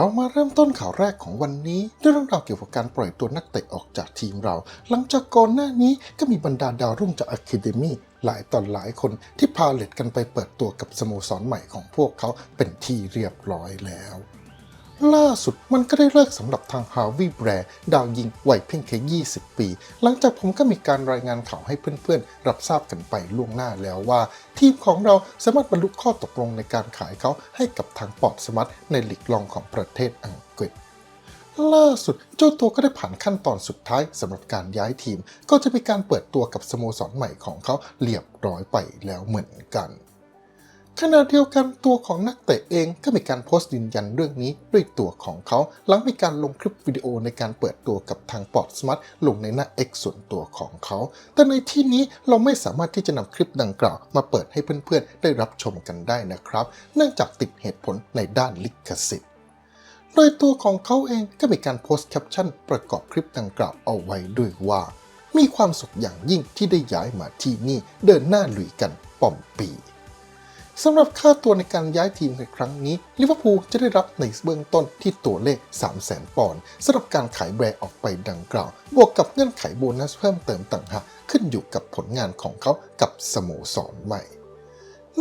เรามาเริ่มต้นข่าวแรกของวันนี้ด้วยเรื่องราวเกี่ยวกับการปล่อยตัวนักเตะออกจากทีมเรา หลังจากก่อนหน้านี้ก็มีบรรดาดาวรุ่งจากอะคาเดมี่หลายตอนหลายคนที่พาเลตกันไปเปิดตัวกับสโมสรใหม่ของพวกเขาเป็นที่เรียบร้อยแล้ว ล่าสุดมันก็ได้เลิกสำหรับทางฮาวิแบร์ดาวยิงวัยเพียงแค่ 20 ปี หลังจากผมก็มีการรายงานข่าวให้เพื่อนๆ รับทราบกันไปล่วงหน้าแล้วว่า ทีมของเราสามารถบรรลุข้อตกลงในการขายเขาให้กับทางปอร์ตสมัตในหลีกรองของประเทศอังกฤษล่าสุดเจ้าตัวก็ได้ผ่านขั้นตอนสุดท้ายสำหรับการย้ายทีม ก็จะมีการเปิดตัวกับสโมสรใหม่ของเขาเรียบร้อยไปแล้วเหมือนกัน ขณะเดียวกันตัวของนักเตะเองก็มีการโพสต์ยืนยันเรื่องนี้ด้วยตัวของเขา หลังมีการลงคลิปวิดีโอในการเปิดตัวกับทางปอร์ตสมัตลงในหน้า X ส่วนตัวของเขา แต่ในที่นี้เราไม่สามารถที่จะนำคลิปดังกล่าว มาเปิดให้เพื่อนๆ ได้รับชมกันได้นะครับ เนื่องจากติดเหตุผลในด้านลิขสิทธิ์โดยตัวของเขาเองก็มีการโพสต์แคปชั่นประกอบคลิปดังกล่าวเอาไว้ด้วยว่า มีความสุขอย่างยิ่งที่ได้ย้ายมาที่นี่เดินหน้าลุยกันป่อมปี สำหรับค่าตัวในการย้ายทีมในครั้งนี้ลิเวอร์พูลจะได้รับในเบื้องต้นที่ตัวเลข 3 0 0 0 0 0ปอนด์สำหรับการขายแบรนด์ออกไปดังกล่าว บวกกับเงื่อนไขโบนัสเพิ่มเติมต่างหากขึ้นอยู่กับผลงานของเขากับสโมสรใหม่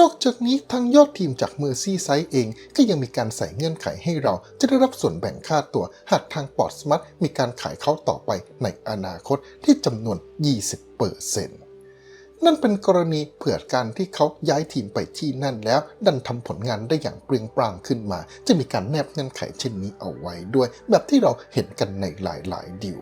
นอกจากนี้ทางยอดทีมจากเมอร์ซี่ไซด์เองก็ยังมีการใส่เงื่อนไขให้เรา จะได้รับส่วนแบ่งค่าตัว หากทางปอร์ตสมัตมีการขายเขาต่อไปในอนาคตที่จำนวน 20%นั่ นั่นเป็นกรณีเผื่อการที่เขาย้ายทีมไปที่นั่นแล้ว ดันทำผลงานได้อย่างเปรียงปร้างขึ้นมา จะมีการแนบเงื่อนไขเช่นนี้เอาไว้ด้วย แบบที่เราเห็นกันในหลายๆดิว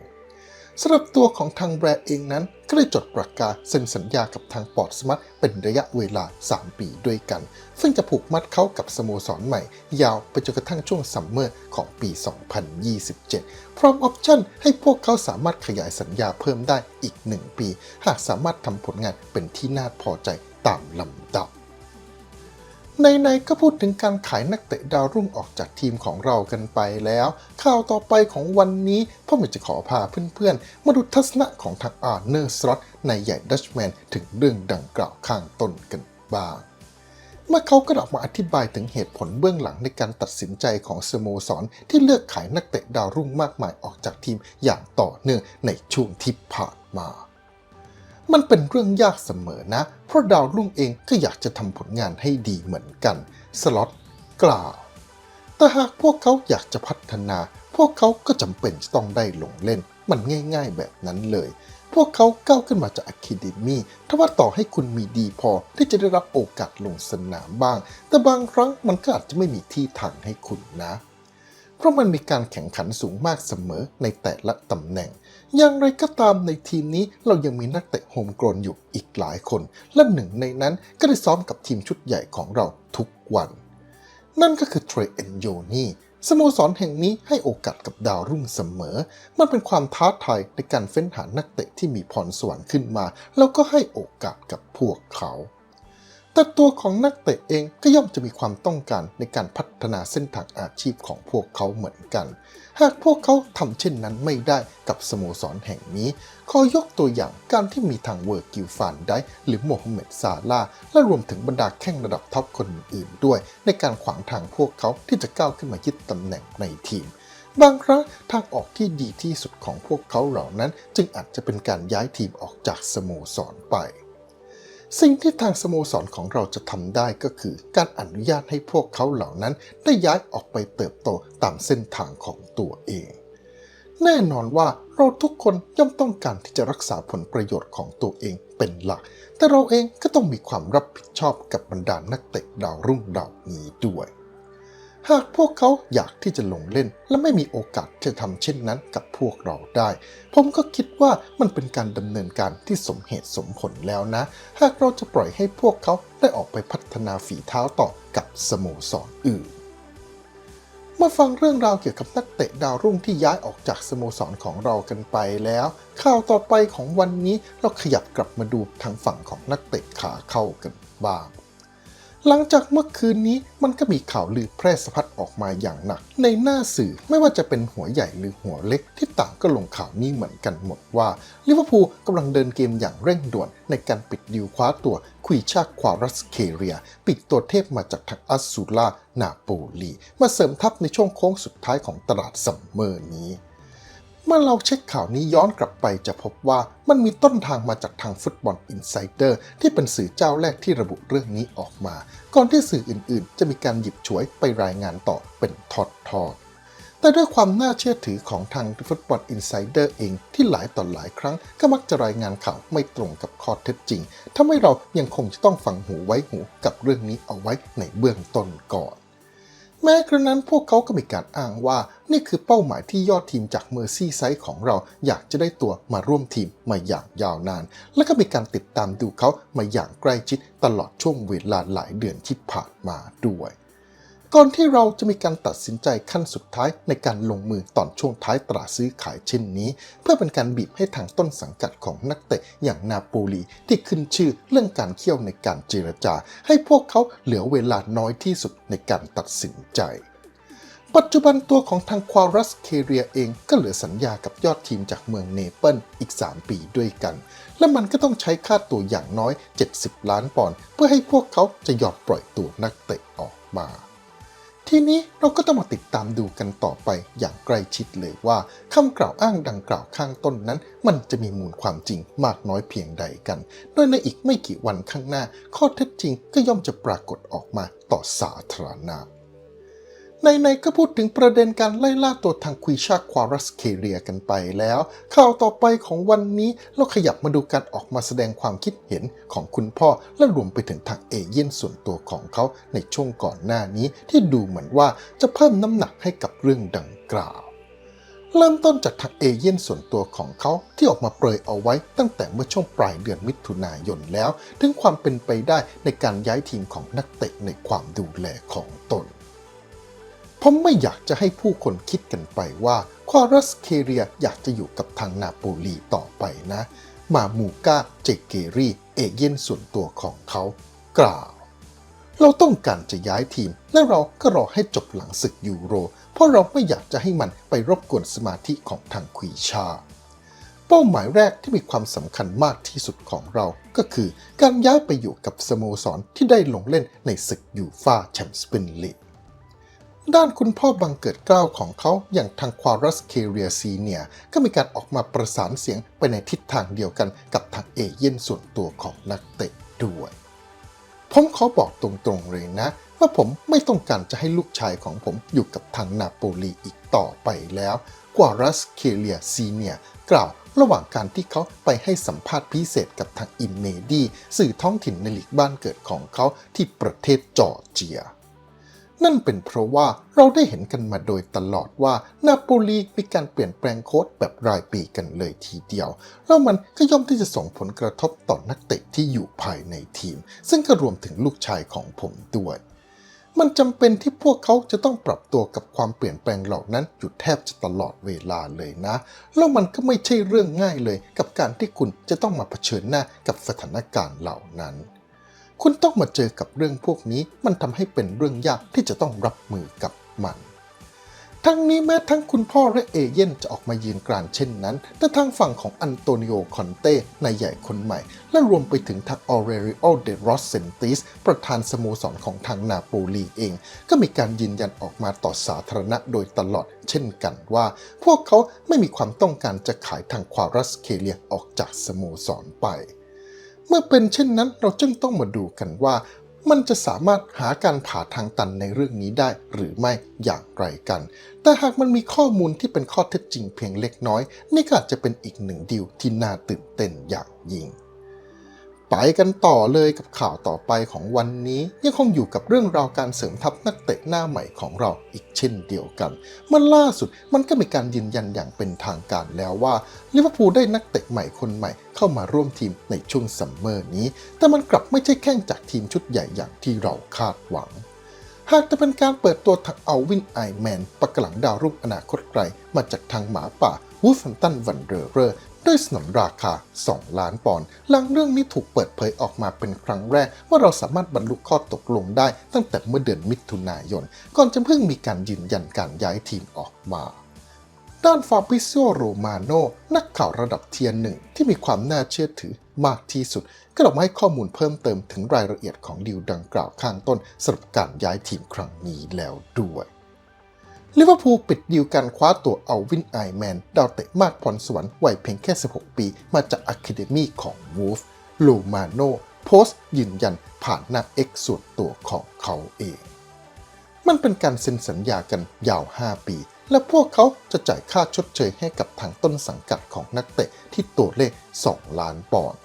สำหรับตัวของทางแบรนด์เองนั้น ก็ได้จดประกาศเซ็นสัญญากับทางปอร์ตสมัตเป็นระยะเวลา 3 ปีด้วยกัน ซึ่งจะผูกมัดเขากับสโมสรใหม่ ยาวไปจนกระทั่งช่วงซัมเมอร์ของปี 2027 พร้อมออปชั่นให้พวกเขาสามารถขยายสัญญาเพิ่มได้อีก 1 ปี หากสามารถทำผลงานเป็นที่น่าพอใจตามลำดับ ในๆก็พูดถึงการขายนักเตะดาวรุ่งออกจากทีมของเรากันไปแล้ว ข่าวต่อไปของวันนี้พ่อหมจะขอพาเพื่อนๆ มาดูทัศนะของทางอาร์เนอร์สล็อตในใหญ่ดัชแมนถึงเรื่องดังกล่าวข้างต้นกันบ้างเมื่อเขาก็ออกมาอธิบายถึงเหตุผลเบื้องหลังในการตัดสินใจของสโมสรที่เลือกขายนักเตะดาวรุ่งมากมายออกจากทีมอย่างต่อเนื่องในช่วงที่ผ่านมา มันเป็นเรื่องยากเสมอนะ เพราะดาวรุ่งเองก็อยากจะทำผลงานให้ดีเหมือนกัน สล็อตกล่าว แต่หากพวกเขาอยากจะพัฒนา พวกเขาก็จำเป็นจะต้องได้ลงเล่น มันง่ายๆแบบนั้นเลย พวกเขาก้าวขึ้นมาจากอะคาเดมี่ถ้าว่าต่อให้คุณมีดีพอที่จะได้รับโอกาสลงสนามบ้าง แต่บางครั้งมันก็อาจจะไม่มีที่ทางให้คุณนะ เพราะมันมีการแข่งขันสูงมากเสมอในแต่ละตำแหน่ง อย่างไรก็ตามในทีมนี้เรายังมีนักเตะโฮมกรนอยู่อีกหลายคน และหนึ่งในนั้นก็ได้ซ้อมกับทีมชุดใหญ่ของเราทุกวัน นั่นก็คือเทรเอนโยนีสโมสรแห่งนี้ให้โอกาสกับดาวรุ่งเสมอ มันเป็นความท้าทายในการเฟ้นหานักเตะที่มีพรสวรรค์ขึ้นมา แล้วก็ให้โอกาสกับพวกเขา แต่ตัวของนักเตะเองก็ย่อมจะมีความต้องการในการพัฒนาเส้นทางอาชีพของพวกเขาเหมือนกัน หากพวกเขาทำเช่นนั้นไม่ได้กับสโมสรแห่งนี้ ขอยกตัวอย่างการที่มีทางเวอร์กิลฟานได้หรือโมฮัมเหม็ดซาลาและรวมถึงบรรดาแข้งระดับท็อปคนอื่นๆด้วย ในการขวางทางพวกเขาที่จะก้าวขึ้นมายึดตำแหน่งในทีมบางครั้งทางออกที่ดีที่สุดของพวกเขาเหล่านั้น จึงอาจจะเป็นการย้ายทีมออกจากสโมสรไป สิ่งที่ทางสโมสรของเราจะทำได้ก็คือ การอนุญาตให้พวกเขาเหล่านั้นได้ย้ายออกไปเติบโตตามเส้นทางของตัวเอง แน่นอนว่าเราทุกคนย่อมต้องการที่จะรักษาผลประโยชน์ของตัวเองเป็นหลัก แต่เราเองก็ต้องมีความรับผิดชอบกับบรรดานักเตะดาวรุ่งดาวนี้ด้วย หากพวกเขาอยากที่จะลงเล่น และไม่มีโอกาสจะทำเช่นนั้นกับพวกเราได้ ผมก็คิดว่ามันเป็นการดำเนินการที่สมเหตุสมผลแล้วนะ หากเราจะปล่อยให้พวกเขาได้ออกไปพัฒนาฝีเท้าต่อกับสโมสรอื่นมาฟังเรื่องราวเกี่ยวกับนักเตะดาวรุ่งที่ย้ายออกจากสโมสรของเรากันไปแล้ว ข่าวต่อไปของวันนี้เราขยับกลับมาดูทางฝั่งของนักเตะขาเข้ากันบ้าง หลังจากเมื่อคืนนี้มันก็มีข่าวลือแพร่สะพัดออกมาอย่างหนัก ในหน้าสื่อไม่ว่าจะเป็นหัวใหญ่หรือหัวเล็กที่ต่างก็ลงข่าวนี้เหมือนกันหมดว่าลิเวอร์พูลกำลังเดินเกมอย่างเร่งด่วน ในการปิดดิวคว้าตัวคุยชาควารัสเคเรีย ปิดตัวเทพมาจากทางอัสซูล่านาโปลี มาเสริมทัพในช่วงโค้งสุดท้ายของตลาดซัมเมอร์นี้ เมื่อเราเช็คข่าวนี้ย้อนกลับไปจะพบว่ามันมีต้นทางมาจากทางฟุตบอลอินไซเดอร์ที่เป็นสื่อเจ้าแรกที่ระบุเรื่องนี้ออกมา ก่อนที่สื่ออื่นๆ จะมีการหยิบฉวยไปรายงานต่อเป็นทอดๆแต่ด้วยความน่าเชื่อถือของทางฟุตบอลอินไซเดอร์เองที่หลายต่อหลายครั้งก็มักจะรายงานข่าวไม่ตรงกับข้อเท็จจริงทำให้เรายังคงจะต้องฟังหูไว้หูกับเรื่องนี้เอาไว้ในเบื้องต้นก่อน แม้กระนั้นพวกเขาก็มีการอ้างว่า นี่คือเป้าหมายที่ยอดทีมจากเมอร์ซี่ไซด์ของเราอยากจะได้ตัวมาร่วมทีมมาอย่างยาวนาน และก็มีการติดตามดูเขามาอย่างใกล้ชิดตลอดช่วงเวลาหลายเดือนที่ผ่านมาด้วย ก่อนที่เราจะมีการตัดสินใจขั้นสุดท้ายในการลงมือตอนช่วงท้ายตราซื้อขายเช่นนี้ เพื่อเป็นการบีบให้ทางต้นสังกัดของนักเตะอย่างนาโปลีที่ขึ้นชื่อเรื่องการเคี่ยวในการเจรจา ให้พวกเขาเหลือเวลาน้อยที่สุดในการตัดสินใจปัจจุบันตัวของทางควารัสเคเรียเองก็เหลือสัญญากับยอดทีมจากเมืองเนเปิลอีก 3 ปีด้วยกัน และมันก็ต้องใช้ค่าตัวอย่างน้อย 70 ล้านปอนด์เพื่อให้พวกเขาจะยอมปล่อยตัวนักเตะออกมา ทีนี้เราก็ต้องมาติดตามดูกันต่อไปอย่างใกล้ชิดเลยว่าคำกล่าวอ้างดังกล่าวข้างต้นนั้น มันจะมีมูลความจริงมากน้อยเพียงใดกัน โดยในอีกไม่กี่วันข้างหน้า ข้อเท็จจริงก็ย่อมจะปรากฏออกมาต่อสาธารณะ ในๆก็พูดถึงประเด็นการไล่ล่าตัวทางคุยชาควารัสเคเรียกันไปแล้ว ข่าวต่อไปของวันนี้เราขยับมาดูการออกมาแสดงความคิดเห็นของคุณพ่อ และรวมไปถึงทางเอเย่นส่วนตัวของเขาในช่วงก่อนหน้านี้ที่ดูเหมือนว่าจะเพิ่มน้ำหนักให้กับเรื่องดังกล่าวเริ่มต้นจากทางเอเย่นส่วนตัวของเขาที่ออกมาเปรยเอาไว้ตั้งแต่เมื่อช่วงปลายเดือนมิถุนายนแล้ว ถึงความเป็นไปได้ในการย้ายทีมของนักเตะในความดูแลของตน ผมไม่อยากจะให้ผู้คนคิดกันไปว่าควารัสเคเรียอยากจะอยู่กับทางนาโปลีต่อไปนะ มามูกาเจเกรีเอเย่นส่วนตัวของเขา กล่าว เราต้องการจะย้ายทีม และเราก็รอให้จบหลังศึกยูโร เพราะเราไม่อยากจะให้มันไปรบกวนสมาธิของทางควีชา เป้าหมายแรกที่มีความสำคัญมากที่สุดของเราก็คือ การย้ายไปอยู่กับสโมสรที่ได้ลงเล่นในศึกยูฟาแชมเปี้ยนลีก ด้านคุณพ่อบังเกิดเกล้าของเขาอย่างทางควารัสเคเรียซีเนียก็มีการออกมาประสานเสียงไปในทิศทางเดียวกันกับทางเอเย่นส่วนตัวของนักเตะด้วย ผมขอบอกตรงๆเลยนะ ว่าผมไม่ต้องการจะให้ลูกชายของผมอยู่กับทางนาโปลีอีกต่อไปแล้วกวารัสเคเลียซีเนียกล่าวระหว่างการที่เขาไปให้สัมภาษณ์พิเศษกับทางอิมเมดีสื่อท้องถิ่นในหลีกบ้านเกิดของเขาที่ประเทศจอร์เจีย นั่นเป็นเพราะว่าเราได้เห็นกันมาโดยตลอดว่านาโปลีมีการเปลี่ยนแปลงโค้ดแบบรายปีกันเลยทีเดียว แล้วมันก็ย่อมที่จะส่งผลกระทบต่อนนักเตะที่อยู่ภายในทีม ซึ่งก็รวมถึงลูกชายของผมด้วย มันจำเป็นที่พวกเขาจะต้องปรับตัวกับความเปลี่ยนแปลงเหล่านั้นอยู่แทบจะตลอดเวลาเลยนะ แล้วมันก็ไม่ใช่เรื่องง่ายเลยกับการที่คุณจะต้องมาเผชิญหน้ากับสถานการณ์เหล่านั้น คุณต้องมาเจอกับเรื่องพวกนี้ มันทำให้เป็นเรื่องยากที่จะต้องรับมือกับมัน ทั้งนี้แม้ทั้งคุณพ่อและเอเย่นจะออกมายืนกรานเช่นนั้น แต่ทางฝั่งของอันโตนิโอ คอนเต้นายใหญ่คนใหม่ และรวมไปถึงทางออเรริโอ เดรอสเซนติส ประธานสโมสรของทางนาโปลีเอง ก็มีการยืนยันออกมาต่อสาธารณะโดยตลอด เช่นกันว่า พวกเขาไม่มีความต้องการจะขายทางควารัสเคเลียออกจากสโมสรไป เมื่อเป็นเช่นนั้นเราจึงต้องมาดูกันว่า มันจะสามารถหาการผ่าทางตันในเรื่องนี้ได้หรือไม่อย่างไรกัน แต่หากมันมีข้อมูลที่เป็นข้อเท็จจริงเพียงเล็กน้อย นี่ก็อาจจะเป็นอีกหนึ่งดีลที่น่าตื่นเต้นอย่างยิ่ง ไปกันต่อเลยกับข่าวต่อไปของวันนี้ ยังคงอยู่กับเรื่องราวการเสริมทัพนักเตะหน้าใหม่ของเราอีกเช่นเดียวกัน เมื่อล่าสุดมันก็มีการยืนยันอย่างเป็นทางการแล้วว่าลิเวอร์พูลได้นักเตะใหม่คนใหม่เข้ามาร่วมทีมในช่วงซัมเมอร์นี้ แต่มันกลับไม่ใช่แข้งจากทีมชุดใหญ่อย่างที่เราคาดหวังหากจะเป็นการเปิดตัวทางอัลวินไอแมนปะกหลังดาวรุ่งอนาคตไกล มาจากทางหมาป่าวูฟแฟมตันวันเดอร์ ด้วยสนนราคา 2 ล้านปอนด์หลังเรื่องนี้ถูกเปิดเผยออกมาเป็นครั้งแรก ว่าเราสามารถบรรลุข้อตกลงได้ตั้งแต่เมื่อเดือนมิถุนายน ก่อนจะเพิ่งมีการยืนยันการย้ายทีมออกมาด้านฟาบิซิโอโรมาโนนักข่าวระดับเทียร์หนึ่งที่มีความน่าเชื่อถือมากที่สุด ก็ออกมาให้ข้อมูลเพิ่มเติมถึงรายละเอียดของดีลดังกล่าวข้างต้นสำหรับการย้ายทีมครั้งนี้แล้วด้วย ลิเวอร์พูลปิดดีลการคว้าตัวเอาวินไอแมน ดาวเตะมากพรสวรรค์วัยเพียงแค่ 16 ปี มาจากอะคาเดมีของวูฟโลมาโนโพสต์ยืนยันผ่านหน้า X ส่วนตัวของเขาเอง มันเป็นการเซ็นสัญญากันยาว 5 ปี และพวกเขาจะจ่ายค่าชดเชยให้กับทางต้นสังกัดของนักเตะที่ตัวเลข 2 ล้านปอนด์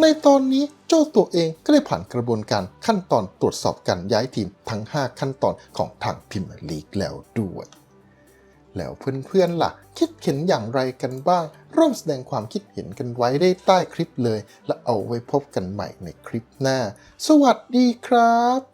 ในตอนนี้เจ้าตัวเองก็ได้ผ่านกระบวนการขั้นตอนตรวจสอบการย้ายทีมทั้ง 5 ขั้นตอนของทางพิมลีกแล้วด้วย แล้วเพื่อนๆล่ะ คิดเห็นอย่างไรกันบ้าง ร่วมแสดงความคิดเห็นกันไว้ได้ใต้คลิปเลย และเอาไว้พบกันใหม่ในคลิปหน้า สวัสดีครับ